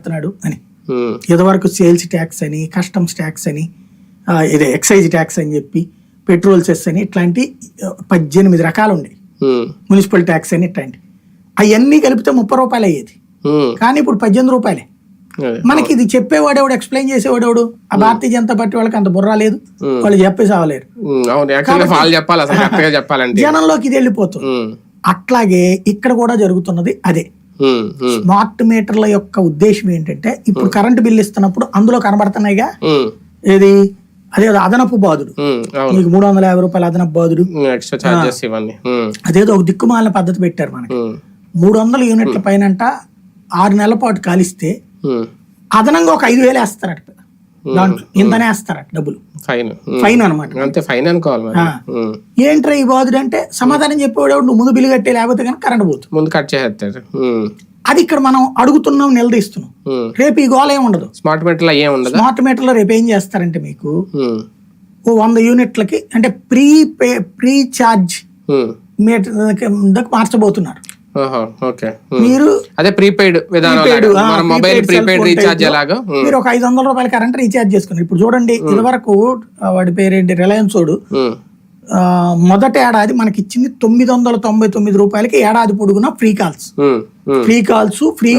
చేస్తున్నాడు అని. ఇదివరకు సేల్స్ ట్యాక్స్ అని కస్టమ్స్ ట్యాక్స్ అని ఇదే ఎక్సైజ్ ట్యాక్స్ అని చెప్పి పెట్రోల్ సెస్ అని ఇట్లాంటి పద్దెనిమిది రకాలు ఉమ్, మున్సిపల్ ట్యాక్స్ అని ఇట్లాంటి. అవన్నీ కలిపితే ముప్పై రూపాయలు అయ్యేది. కానీ ఇప్పుడు పద్దెనిమిది రూపాయలే. మనకి ఇది చెప్పేవాడెవడు ఎక్స్ప్లెయిన్ చేసేవాడెవడు ఆ భారతీయ జనతా పార్టీ వాళ్ళకి అంత బుర్ర లేదు. వాళ్ళు చెప్పేసి అవ్వలేరు జనంలోకి ఇది వెళ్ళిపోతుంది. అట్లాగే ఇక్కడ కూడా జరుగుతున్నది అదే. స్మార్ట్ మీటర్ల యొక్క ఉద్దేశం ఏంటంటే ఇప్పుడు కరెంటు బిల్ ఇస్తున్నప్పుడు అందులో కనబడుతున్నాయిగా? ఏది? అదే అదనపు బాధుడు. మీకు మూడు వందల యాభై రూపాయల అదనపు బాధుడు. అదేదో ఒక దిక్కుమాలిన పద్ధతి పెట్టారు మనకి. మూడు వందల యూనిట్ల పైనంట ఆరు నెలల పాటు కాలిస్తే అదనంగా ఒక ఐదు వేలు వేస్తారట. దాంట్లో ఇంతనే వేస్తారట డబ్బులు. ఫైన్. ఫైన్ అనమాట అంతే ఫైన్ అనుకోవాలి ఏంట్రా ఈ బాధుడు అంటే సమాధానం చెప్పేవాడు నువ్వు ముందు బిల్లు కట్టే లేకపోతే కనుక కరెంట్ పోతుంది. ముందు కట్ చేసేస్తారు. ఉమ్, అది ఇక్కడ మనం అడుగుతున్నాం నిలదీస్తున్నాం. రేపు ఈ గోల ఏం ఉండదు. స్మార్ట్ మీటర్లో ఏం ఉండదా? స్మార్ట్ మీటర్లో రేపు ఏం చేస్తారంటే మీకు ఓ వంద యూనిట్లకి అంటే pre pre charge um, meter మార్చబోతున్నారు. మీరు అదే ప్రీపెయిడ్ విధానం మొబైల్ ప్రీపెయిడ్ రీఛార్జ్ ఎలాగో. మీరు ఒక ఐదు వందల రూపాయల కరెంట్ రీఛార్జ్ చేసుకున్నారు. ఇప్పుడు చూడండి ఇదివరకు వాడి పేరేంటి? రిలయన్స్ వాడు. మొదటి ఏడాది మనకి ఇచ్చింది తొమ్మిది వందల తొంభై తొమ్మిది రూపాయలకి ఏడాది పొడుగున free calls. Free calls free